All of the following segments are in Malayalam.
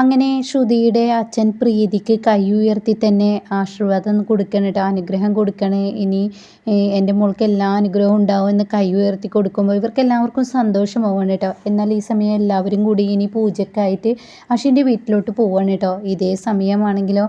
അങ്ങനെ ശ്രുതിയുടെ അച്ഛൻ പ്രീതിക്ക് കൈ ഉയർത്തി തന്നെ ആശീർവാദം കൊടുക്കണം കേട്ടോ അനുഗ്രഹം കൊടുക്കണേ. ഇനി എന്റെ മോൾക്ക് എല്ലാ അനുഗ്രഹവും ഉണ്ടാവും എന്ന് കൈ ഉയർത്തി കൊടുക്കുമ്പോൾ ഇവർക്ക് എല്ലാവർക്കും സന്തോഷമാവാണ് കേട്ടോ. എന്നാൽ ഈ സമയം എല്ലാവരും കൂടി ഇനി പൂജക്കായിട്ട് അശ്വിന്റെ വീട്ടിലോട്ട് പോവാണ് കേട്ടോ. ഇതേ സമയമാണെങ്കിലോ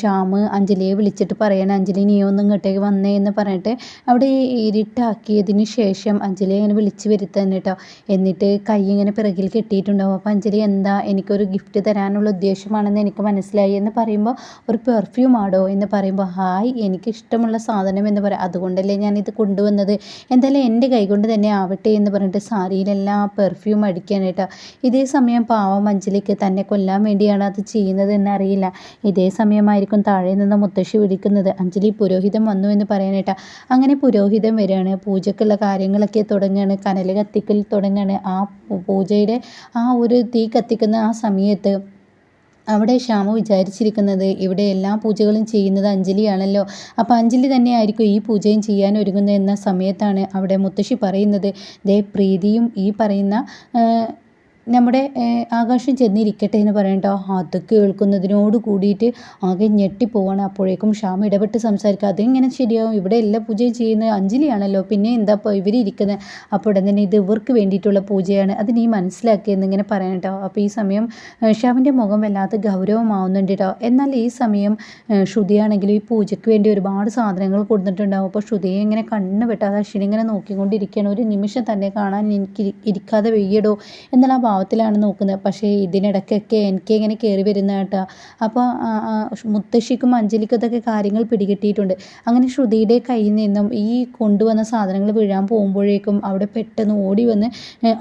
ഷ്യാമ് അഞ്ജലിയെ വിളിച്ചിട്ട് പറയണം അഞ്ജലി നീ ഒന്നും ഇങ്ങോട്ടേക്ക് വന്നേ എന്ന് പറഞ്ഞിട്ട് അവിടെ ഇരുട്ടാക്കിയതിന് ശേഷം അഞ്ജലിയെ അങ്ങനെ വിളിച്ച് വരുത്താൻ കേട്ടോ. എന്നിട്ട് കൈ ഇങ്ങനെ പിറകിൽ കെട്ടിയിട്ടുണ്ടാവും. അപ്പോൾ അഞ്ജലി എന്താ എനിക്കൊരു ഗിഫ്റ്റ് തരാനുള്ള ഉദ്ദേശമാണെന്ന് എനിക്ക് മനസ്സിലായി എന്ന് പറയുമ്പോൾ ഒരു പെർഫ്യൂം ആടോ എന്ന് പറയുമ്പോൾ ഹായ് എനിക്ക് ഇഷ്ടമുള്ള സാധനം എന്ന് പറയാം അതുകൊണ്ടല്ലേ ഞാൻ ഇത് കൊണ്ടുവന്നത്. എന്തായാലും എന്റെ കൈകൊണ്ട് തന്നെ ആവട്ടെ എന്ന് പറഞ്ഞിട്ട് സാരിയിലെല്ലാം പെർഫ്യൂം അടിക്കാനായിട്ട് ഇതേ സമയം പാവം അഞ്ജലിക്ക് തന്നെ കൊല്ലാൻ വേണ്ടിയാണ് അത് ചെയ്യുന്നത് എന്നറിയില്ല. ഇതേ സമയമായിരിക്കും താഴെ നിന്ന് മുത്തശ്ശി വിളിക്കുന്നത്. അഞ്ജലി പുരോഹിതം വന്നു എന്ന് പറയാനായിട്ട് അങ്ങനെ പുരോഹിതം വരികയാണ്. പൂജക്കുള്ള കാര്യങ്ങളൊക്കെ തുടങ്ങുകയാണ്. കനൽ കത്തിക്കൽ തുടങ്ങുകയാണ്. ആ പൂജയുടെ ആ ഒരു തീ കത്തിക്കുന്ന ആ സമയത്ത് അവിടെ ശ്യാമ വിചാരിച്ചിരിക്കുന്നത് ഇവിടെ എല്ലാ പൂജകളും ചെയ്യുന്നത് അഞ്ജലിയാണല്ലോ. അപ്പോൾ അഞ്ജലി തന്നെയായിരിക്കും ഈ പൂജയും ചെയ്യാൻ ഒരുങ്ങുന്നത് എന്ന സമയത്താണ് അവിടെ മുത്തശ്ശി പറയുന്നത്. ദേ പ്രീതിയും ഈ പറയുന്ന നമ്മുടെ ആകാശം ചെന്നിരിക്കട്ടെ എന്ന് പറയട്ടോ അത് കേൾക്കുന്നതിനോട് കൂടിയിട്ട് ആകെ ഞെട്ടിപ്പോവാണ്. അപ്പോഴേക്കും ഷാമ ഇടപെട്ട് സംസാരിക്കുക. അതിങ്ങനെ ശരിയാവും. ഇവിടെ എല്ലാ പൂജയും ചെയ്യുന്നത് അഞ്ജലിയാണല്ലോ. പിന്നെ എന്താ ഇവർ ഇരിക്കുന്നത്? അപ്പോൾ ഉടൻ തന്നെ ഇത് ഇവർക്ക് വേണ്ടിയിട്ടുള്ള പൂജയാണ്. അത് നീ മനസ്സിലാക്കിയെന്നിങ്ങനെ പറയണം കേട്ടോ. അപ്പോൾ ഈ സമയം ഷ്യാമിന്റെ മുഖം വല്ലാത്ത ഗൗരവമാവുന്നുണ്ട് കേട്ടോ. എന്നാൽ ഈ സമയം ശ്രുതിയാണെങ്കിലും ഈ പൂജയ്ക്ക് വേണ്ടി ഒരുപാട് സാധനങ്ങൾ കൊടുത്തിട്ടുണ്ടാവും. അപ്പോൾ ശ്രുതിയെ ഇങ്ങനെ കണ്ണ് വെട്ടാതെ അശ്വിനി ഇങ്ങനെ നോക്കിക്കൊണ്ടിരിക്കുകയാണ്. ഒരു നിമിഷം തന്നെ കാണാൻ എനിക്ക് ഇരിക്കാതെ വെയ്യടോ. എന്നുള്ള ഭാവത്തിലാണ് നോക്കുന്നത്. പക്ഷേ ഇതിനിടയ്ക്കൊക്കെ എനിക്ക് ഇങ്ങനെ കയറി വരുന്ന കേട്ടോ. അപ്പോൾ മുത്തശ്ശിക്കും അഞ്ജലിക്കും ഇതൊക്കെ കാര്യങ്ങൾ പിടികിട്ടിയിട്ടുണ്ട്. അങ്ങനെ ശ്രുതിയുടെ കയ്യിൽ നിന്നും ഈ കൊണ്ടുവന്ന സാധനങ്ങൾ വീഴാൻ പോകുമ്പോഴേക്കും അവിടെ പെട്ടെന്ന് ഓടി വന്ന്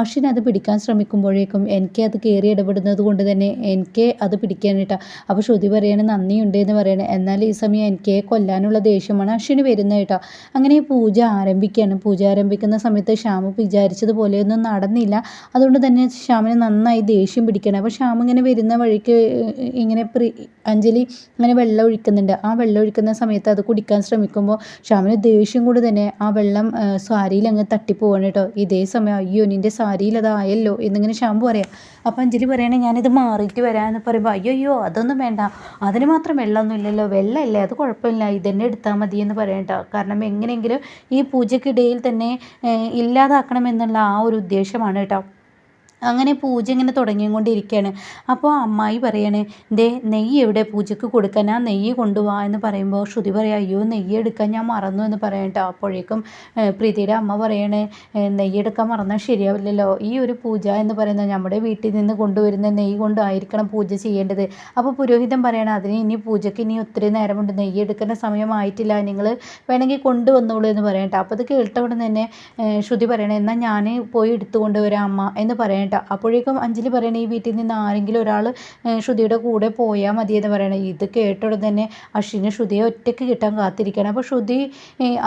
അശ്വിൻ അത് പിടിക്കാൻ ശ്രമിക്കുമ്പോഴേക്കും എനിക്ക് അത് കയറി ഇടപെടുന്നത് കൊണ്ട് തന്നെ എനിക്ക് അത് പിടിക്കാൻ കേട്ടോ. അപ്പോൾ ശ്രുതി പറയണ നന്ദിയുണ്ട് എന്ന് പറയണേ. എന്നാൽ ഈ സമയം എനിക്ക് കൊല്ലാനുള്ള ദേഷ്യമാണ് അശ്വിന് വരുന്നത് കേട്ടോ. അങ്ങനെ പൂജ ആരംഭിക്കുകയാണ്. പൂജ ആരംഭിക്കുന്ന സമയത്ത് ശ്യാമ വിചാരിച്ചതുപോലെയൊന്നും നടന്നില്ല. അതുകൊണ്ട് തന്നെ ശ്യാമിന് നന്നായി ദേഷ്യം പിടിക്കണം. അപ്പോൾ ശ്യാം ഇങ്ങനെ വരുന്ന വഴിക്ക് ഇങ്ങനെ പ്രി അഞ്ജലി ഇങ്ങനെ വെള്ളം ഒഴിക്കുന്നുണ്ട്. ആ വെള്ളം ഒഴിക്കുന്ന സമയത്ത് അത് കുടിക്കാൻ ശ്രമിക്കുമ്പോൾ ശ്യാമിന് ദേഷ്യം കൂടി തന്നെ ആ വെള്ളം സാരിയിൽ അങ്ങ് തട്ടിപ്പോവാണ് കേട്ടോ. ഇതേ സമയം അയ്യോ നിന്റെ സാരിയിൽ അതായല്ലോ എന്നിങ്ങനെ ശ്യാം പറയാം. അപ്പോൾ അഞ്ജലി പറയണേ ഞാനിത് മാറിയിട്ട് വരാമെന്ന് പറയുമ്പോൾ അയ്യോ അയ്യോ അതൊന്നും വേണ്ട. അതിന് മാത്രം വെള്ളമൊന്നും ഇല്ലല്ലോ. വെള്ളമല്ലേ? അത് കുഴപ്പമില്ല. ഇതന്നെ എടുത്താൽ മതി എന്ന് പറയണ്ട കാരണം എങ്ങനെയെങ്കിലും ഈ പൂജയ്ക്കിടയിൽ തന്നെ ഇല്ലാതാക്കണമെന്നുള്ള ആ ഒരു ഉദ്ദേശമാണ് കേട്ടോ. അങ്ങനെ പൂജ ഇങ്ങനെ തുടങ്ങിക്കൊണ്ടിരിക്കുകയാണ്. അപ്പോൾ അമ്മായി പറയാണ് ദേ നെയ്യ് എവിടെ? പൂജയ്ക്ക് കൊടുക്കാൻ ആ നെയ്യ് കൊണ്ടുപോവാ എന്ന് പറയുമ്പോൾ ശ്രുതി പറയാം അയ്യോ നെയ്യ് എടുക്കാൻ ഞാൻ മറന്നു എന്ന് പറയട്ടോ അപ്പോഴേക്കും പ്രീതിയുടെ അമ്മ പറയണേ നെയ്യ് എടുക്കാൻ മറന്നാൽ ശരിയാവില്ലല്ലോ. ഈ ഒരു പൂജ എന്ന് പറയുന്നത് നമ്മുടെ വീട്ടിൽ നിന്ന് കൊണ്ടുവരുന്ന നെയ്യ് കൊണ്ടായിരിക്കണം പൂജ ചെയ്യേണ്ടത്. അപ്പോൾ പുരോഹിതൻ പറയണം അതിന് ഇനി പൂജയ്ക്ക് ഇനി ഒത്തിരി നേരമുണ്ട്. നെയ്യ് എടുക്കുന്ന സമയമായിട്ടില്ല നിങ്ങൾ വേണമെങ്കിൽ കൊണ്ടുവന്നോളൂ എന്ന് പറയട്ടോ അപ്പോൾ അത് കേട്ട ഉടനെ തന്നെ ശ്രുതി പറയണേ എന്നാൽ ഞാൻ പോയി എടുത്തു കൊണ്ടുവരാം അമ്മ എന്ന് പറയണം കേട്ടോ അപ്പോഴേക്കും അഞ്ജലി പറയണേ ഈ വീട്ടിൽ നിന്ന് ആരെങ്കിലും ഒരാൾ ശ്രുതിയുടെ കൂടെ പോയാൽ എന്ന് പറയണേ. ഇത് കേട്ടോടെ തന്നെ അശ്വിന് ശ്രുതിയെ ഒറ്റയ്ക്ക് കിട്ടാൻ കാത്തിരിക്കുകയാണ് അപ്പോൾ ശ്രുതി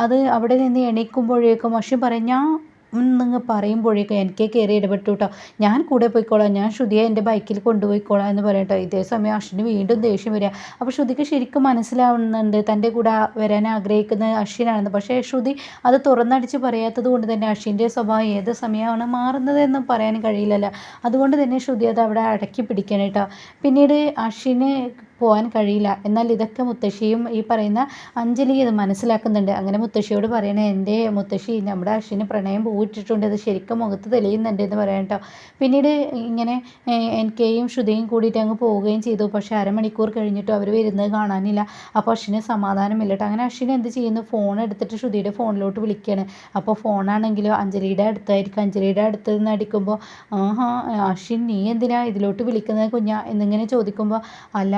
അത് അവിടെ നിന്ന് എണീക്കുമ്പോഴേക്കും അശ്വിൻ പറയും ഞാൻ നിങ്ങൾ പറയുമ്പോഴേക്കും എനിക്ക് കയറി ഇടപെട്ടു കേട്ടോ ഞാൻ കൂടെ പോയിക്കോളാം. ഞാൻ ശ്രുതിയെ എന്റെ ബൈക്കിൽ കൊണ്ടുപോയിക്കോളാം എന്ന് പറയട്ടോ. ഇതേ സമയം അശ്വിന് വീണ്ടും ദേഷ്യം വരിക. അപ്പോൾ ശ്രുതിക്ക് ശരിക്കും മനസ്സിലാവുന്നുണ്ട്. തന്റെ കൂടെ വരാൻ ആഗ്രഹിക്കുന്ന അശ്വിനാണെന്ന്. പക്ഷേ ശ്രുതി അത് തുറന്നടിച്ച് പറയാത്തത് കൊണ്ട് തന്നെ അശ്വിന്റെ സ്വഭാവം ഏത് സമയമാണ് മാറുന്നത് എന്ന് പറയാൻ കഴിയില്ലല്ലോ. അതുകൊണ്ട് തന്നെ ശ്രുതി അത് അവിടെ അടക്കി പിടിക്കണം കേട്ടോ. പിന്നീട് അശ്വിന് പോകാൻ കഴിയില്ല. എന്നാൽ ഇതൊക്കെ മുത്തശ്ശിയും ഈ പറയുന്ന അഞ്ജലി ഇത് മനസ്സിലാക്കുന്നുണ്ട്. അങ്ങനെ മുത്തശ്ശിയോട് പറയണേ എന്റെ മുത്തശ്ശി നമ്മുടെ അശ്വിന് പ്രണയം പൂവിട്ടിട്ടുണ്ട്. അത് ശരിക്കും മുഖത്ത് തെളിയുന്നുണ്ട് എന്ന് പറയാം കേട്ടോ. പിന്നീട് ഇങ്ങനെ എനിക്കെയും ശ്രുതിയും കൂടിയിട്ട് അങ്ങ് പോവുകയും ചെയ്തു. പക്ഷേ അരമണിക്കൂർ കഴിഞ്ഞിട്ടും അവർ വരുന്നത് കാണാനില്ല. അപ്പോൾ അശ്വിന് സമാധാനമില്ല കേട്ടോ. അങ്ങനെ അശ്വിന് എന്ത് ചെയ്യുന്നു? ഫോൺ എടുത്തിട്ട് ശ്രുതിയുടെ ഫോണിലോട്ട് വിളിക്കുകയാണ് അപ്പോൾ ഫോണാണെങ്കിലും അഞ്ജലിയുടെ അടുത്തായിരിക്കും. അഞ്ജലിയുടെ അടുത്ത് നിന്ന് അടിക്കുമ്പോൾ ആഹാ അശ്വിൻ നീ എന്തിനാ ഇതിലോട്ട് വിളിക്കുന്നത് കുഞ്ഞ? എന്നിങ്ങനെ ചോദിക്കുമ്പോൾ അല്ല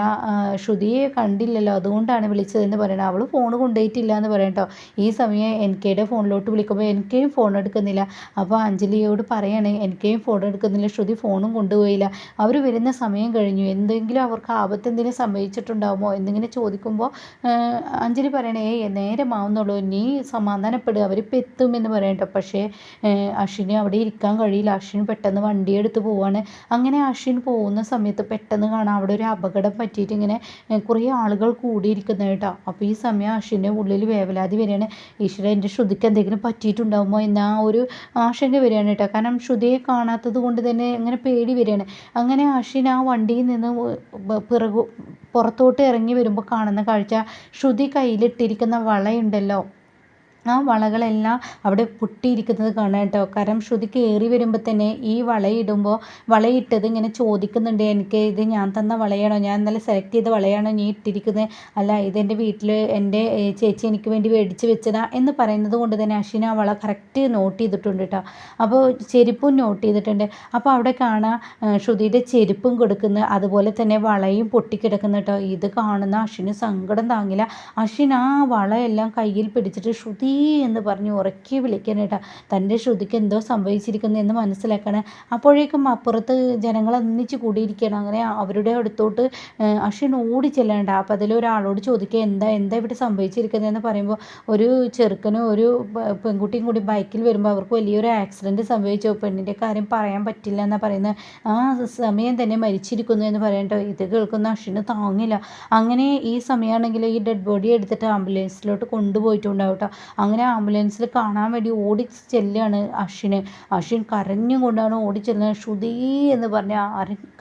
ശ്രുതിയെ കണ്ടില്ലല്ലോ. അതുകൊണ്ടാണ് വിളിച്ചതെന്ന് പറയണം അവൾ ഫോൺ കൊണ്ടുപോയിട്ടില്ല എന്ന് പറയട്ടോ ഈ സമയം എൻ കെയുടെ ഫോണിലോട്ട് വിളിക്കുമ്പോൾ എനിക്കും ഫോൺ എടുക്കുന്നില്ല. അപ്പോൾ അഞ്ജലിയോട് പറയണേ എനിക്കും ഫോൺ എടുക്കുന്നില്ല. ശ്രുതി ഫോണും കൊണ്ടുപോയില്ല. അവർ വരുന്ന സമയം കഴിഞ്ഞു. എന്തെങ്കിലും അവർക്ക് ആപത്ത് എന്തെങ്കിലും സംഭവിച്ചിട്ടുണ്ടാകുമോ എന്നിങ്ങനെ ചോദിക്കുമ്പോൾ അഞ്ജലി പറയണേ ഏ നേരമാവുന്നുള്ളൂ നീ സമാധാനപ്പെടുക. അവരിപ്പോൾ എത്തും എന്ന് പറയട്ടോ പക്ഷേ അശ്വിന് അവിടെ ഇരിക്കാൻ കഴിയില്ല. അശ്വിൻ പെട്ടെന്ന് വണ്ടിയെടുത്ത് പോവാണ്. അങ്ങനെ അശ്വിൻ പോകുന്ന സമയത്ത് പെട്ടെന്ന് കാണാം. അവിടെ ഒരു അപകടം പറ്റിയിട്ട് ഇങ്ങനെ കുറേ ആളുകൾ കൂടിയിരിക്കുന്നത് കേട്ടോ. അപ്പോൾ ഈ സമയം അശ്വിന്റെ ഉള്ളിൽ വേവലാതി വരികയാണ്. ഈശ്വര എന്റെ ശ്രുതിക്ക് എന്തെങ്കിലും പറ്റിയിട്ടുണ്ടാകുമോ എന്ന ആ ഒരു ആശങ്ക വരികയാണ് കേട്ടോ. കാരണം ശ്രുതിയെ കാണാത്തത് കൊണ്ട് തന്നെ അങ്ങനെ പേടി വരികയാണ്. അങ്ങനെ അശ്വിൻ ആ വണ്ടിയിൽ നിന്ന് പിറകു പുറത്തോട്ട് ഇറങ്ങി വരുമ്പോൾ കാണുന്ന കാഴ്ച ശ്രുതി കയ്യിലിട്ടിരിക്കുന്ന വളയുണ്ടല്ലോ. ആ വളകളെല്ലാം അവിടെ പൊട്ടിയിരിക്കുന്നത് കാണാം കേട്ടോ. കരം ശ്രുതി കയറി വരുമ്പോൾ തന്നെ ഈ വളയിടുമ്പോൾ വളയിട്ടത് ഇങ്ങനെ ചോദിക്കുന്നുണ്ട്. എനിക്ക് ഇത് ഞാൻ തന്ന വളയാണോ? ഞാൻ ഇന്നലെ സെലക്ട് ചെയ്ത വളയാണോ നീ ഇട്ടിരിക്കുന്നത് അല്ല ഇതെന്റെ വീട്ടിൽ എന്റെ ചേച്ചി എനിക്ക് വേണ്ടി മേടിച്ച് വെച്ചതാ എന്ന് പറയുന്നത് കൊണ്ട് തന്നെ അശ്വിന ആ വള കറക്റ്റ് നോട്ട് ചെയ്തിട്ടുണ്ട് കേട്ടോ. അപ്പോൾ ചെരുപ്പും നോട്ട് ചെയ്തിട്ടുണ്ട്. അപ്പോൾ അവിടെ കാണാം ശ്രുതിയുടെ ചെരുപ്പും കൊടുക്കുന്നു. അതുപോലെ തന്നെ വളയും പൊട്ടിക്കിടക്കുന്നു കേട്ടോ. ഇത് കാണുന്ന അശ്വിന് സങ്കടം താങ്ങില്ല. അശ്വിൻ ആ വളയെല്ലാം കയ്യിൽ പിടിച്ചിട്ട് ശ്രുതി എന്ന് പറഞ്ഞ് ഉറക്കി വിളിക്കാനേട്ടാ തന്റെ ശ്രുതിക്ക് എന്തോ സംഭവിച്ചിരിക്കുന്നു എന്ന് മനസ്സിലാക്കണം. അപ്പോഴേക്കും അപ്പുറത്ത് ജനങ്ങൾ ഒന്നിച്ച് കൂടിയിരിക്കണം അങ്ങനെ അവരുടെ അടുത്തോട്ട് അശ്വിൻ ഓടി ചെല്ലേണ്ട അപ്പോൾ അതിലൊരാളോട് ചോദിക്കുക എന്താ എന്താ ഇവിടെ സംഭവിച്ചിരിക്കുന്നത്? എന്ന് പറയുമ്പോൾ ഒരു ചെറുക്കനും ഒരു പെൺകുട്ടിയും കൂടി ബൈക്കിൽ വരുമ്പോൾ അവർക്ക് വലിയൊരു ആക്സിഡന്റ് സംഭവിച്ചു. പെണ്ണിന്റെ കാര്യം പറയാൻ പറ്റില്ല എന്നാണ് പറയുന്നത് ആ സമയം തന്നെ മരിച്ചിരിക്കുന്നു എന്ന് പറയട്ടോ ഇത് കേൾക്കുന്ന അശ്വിന് താങ്ങില്ല. അങ്ങനെ ഈ സമയമാണെങ്കിൽ ഈ ഡെഡ് ബോഡി എടുത്തിട്ട് ആംബുലൻസിലോട്ട് കൊണ്ടുപോയിട്ടുണ്ടാവും കേട്ടോ. അങ്ങനെ ആംബുലൻസിൽ കാണാൻ വേണ്ടി ഓടി ചെല്ലുകയാണ് അശ്വിന്. അശ്വിൻ കരഞ്ഞും കൊണ്ടാണ് ഓടി ചെല്ലുന്നത്. ശ്രുതി എന്ന് പറഞ്ഞ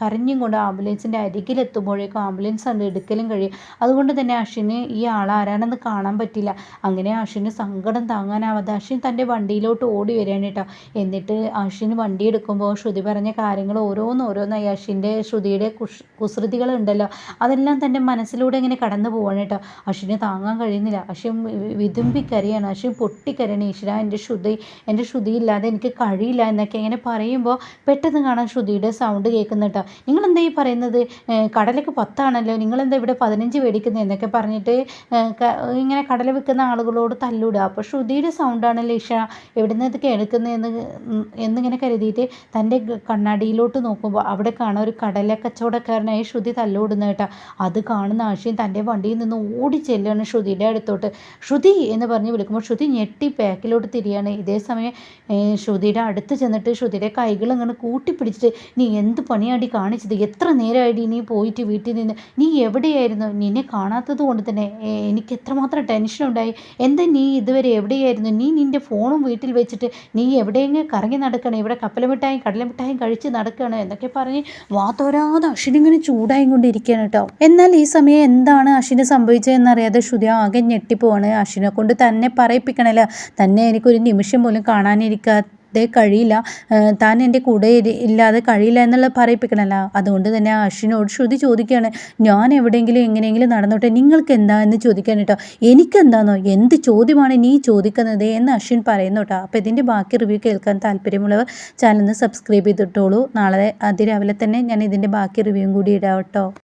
കരഞ്ഞും കൊണ്ട് ആംബുലൻസിന്റെ അരികിലെത്തുമ്പോഴേക്കും ആംബുലൻസ് അത് എടുക്കലും കഴിയും. അതുകൊണ്ട് തന്നെ അശ്വിന് ഈ ആൾ ആരാണെന്ന് കാണാൻ പറ്റില്ല. അങ്ങനെ അശ്വിന് സങ്കടം താങ്ങാനാവാതെ അശ്വിൻ തന്റെ വണ്ടിയിലോട്ട് ഓടി വരികയാണ് കേട്ടോ. എന്നിട്ട് അശ്വിന് വണ്ടി എടുക്കുമ്പോൾ ശ്രുതി പറഞ്ഞ കാര്യങ്ങൾ ഓരോന്നോരോന്നായി അശ്വിന്റെ ശ്രുതിയുടെ കുഷ് കുസൃതികളുണ്ടല്ലോ. അതെല്ലാം തന്റെ മനസ്സിലൂടെ ഇങ്ങനെ കടന്നു പോവാണ് കേട്ടോ. അശ്വിന് താങ്ങാൻ കഴിയുന്നില്ല. അശ്വിൻ വിതുമ്പിക്കരയാണ്. അശ്വിൻ പൊട്ടിക്കരയാണ്. ഈശ്വര എന്റെ ശ്രുതി എന്റെ ശ്രുതി ഇല്ലാതെ എനിക്ക് കഴിയില്ല എന്നൊക്കെ ഇങ്ങനെ പറയുമ്പോൾ പെട്ടെന്ന് കാണാൻ ശ്രുതിയുടെ സൗണ്ട് കേൾക്കുന്നുട്ടോ നിങ്ങളെന്താ ഈ പറയുന്നത്? കടലൊക്കെ പത്താണല്ലോ. നിങ്ങളെന്താ ഇവിടെ പതിനഞ്ച് മേടിക്കുന്നത് എന്നൊക്കെ പറഞ്ഞിട്ട് ഇങ്ങനെ കടല വിൽക്കുന്ന ആളുകളോട് തല്ലിവിടുക അപ്പോൾ ശ്രുതിയുടെ സൗണ്ടാണല്ലോ ഈശ്വര എവിടെ നിന്ന് ഇത് കേൾക്കുന്നതെന്ന് എന്നിങ്ങനെ കരുതിയിട്ട് തന്റെ കണ്ണാടിയിലോട്ട് നോക്കുമ്പോൾ അവിടെ കാണാൻ ഒരു കടല കച്ചവടക്കാരനായി ശ്രുതി തല്ലോടുന്ന കേട്ടോ. അത് കാണുന്ന ആശയം തന്റെ വണ്ടിയിൽ നിന്ന് ഓടി ചെല്ലുകയാണ് ശ്രുതിയുടെ അടുത്തോട്ട്. ശ്രുതി എന്ന് പറഞ്ഞ് വിളിക്കുമ്പോൾ ശ്രുതി ഞെട്ടി ബാക്കിലോട്ട് തിരിയാണ്. ഇതേ സമയം ശ്രുതിയുടെ അടുത്ത് ചെന്നിട്ട് ശ്രുതിയുടെ കൈകൾ അങ്ങനെ കൂട്ടിപ്പിടിച്ചിട്ട് നീ എന്ത് പണിയാടി കാണിച്ചത്? എത്ര നേരമായിട്ട് നീ പോയിട്ട് വീട്ടിൽ നിന്ന്? നീ എവിടെയായിരുന്നു? നിന്നെ കാണാത്തത് കൊണ്ട് തന്നെ എനിക്ക് എത്രമാത്രം ടെൻഷൻ ഉണ്ടായി. എന്താ നീ ഇതുവരെ എവിടെയായിരുന്നു? നീ നിന്റെ ഫോണും വീട്ടിൽ വെച്ചിട്ട് നീ എവിടെയെങ്കിലും കറങ്ങി നടക്കണം? ഇവിടെ കപ്പലമിഠായും കടലമിഠായും കഴിച്ച് നടക്കണം? എന്നൊക്കെ പറഞ്ഞ് വാത്തോരാതെ അശ്വിനിങ്ങനെ ചൂടായും കൊണ്ടിരിക്കുകയാണ് കേട്ടോ. എന്നാൽ ഈ സമയം എന്താണ് അശ്വിന് സംഭവിച്ചതെന്നറിയാതെ ശ്രുതി ആകെ ഞെട്ടിപ്പോവാണ്. അശ്വിനെ കൊണ്ട് തന്നെ പറയിപ്പിക്കണല്ലോ തന്നെ എനിക്കൊരു നിമിഷം പോലും കാണാനിരിക്കാതെ കഴിയില്ല. താൻ എന്റെ കൂടെ ഇല്ലാതെ കഴിയില്ല എന്നുള്ളത് പറയിപ്പിക്കണല്ല അതുകൊണ്ട് തന്നെ അശ്വിനോട് ശ്രുതി ചോദിക്കുകയാണ് ഞാൻ എവിടെയെങ്കിലും എങ്ങനെയെങ്കിലും നടന്നോട്ടെ നിങ്ങൾക്ക് എന്താ എന്ന് ചോദിക്കാൻ കേട്ടോ. എനിക്കെന്താണോ എന്ത് ചോദ്യമാണ് നീ ചോദിക്കുന്നത്? എന്ന് അശ്വിൻ പറയുന്നു കേട്ടോ. അപ്പോൾ ഇതിന്റെ ബാക്കി റിവ്യൂ കേൾക്കാൻ താല്പര്യമുള്ളവർ ചാനൽ സബ്സ്ക്രൈബ് ചെയ്തിട്ടോളൂ. നാളെ അതിരാവിലെ തന്നെ ഞാൻ ഇതിന്റെ ബാക്കി റിവ്യൂവും കൂടി ഇടാം കേട്ടോ.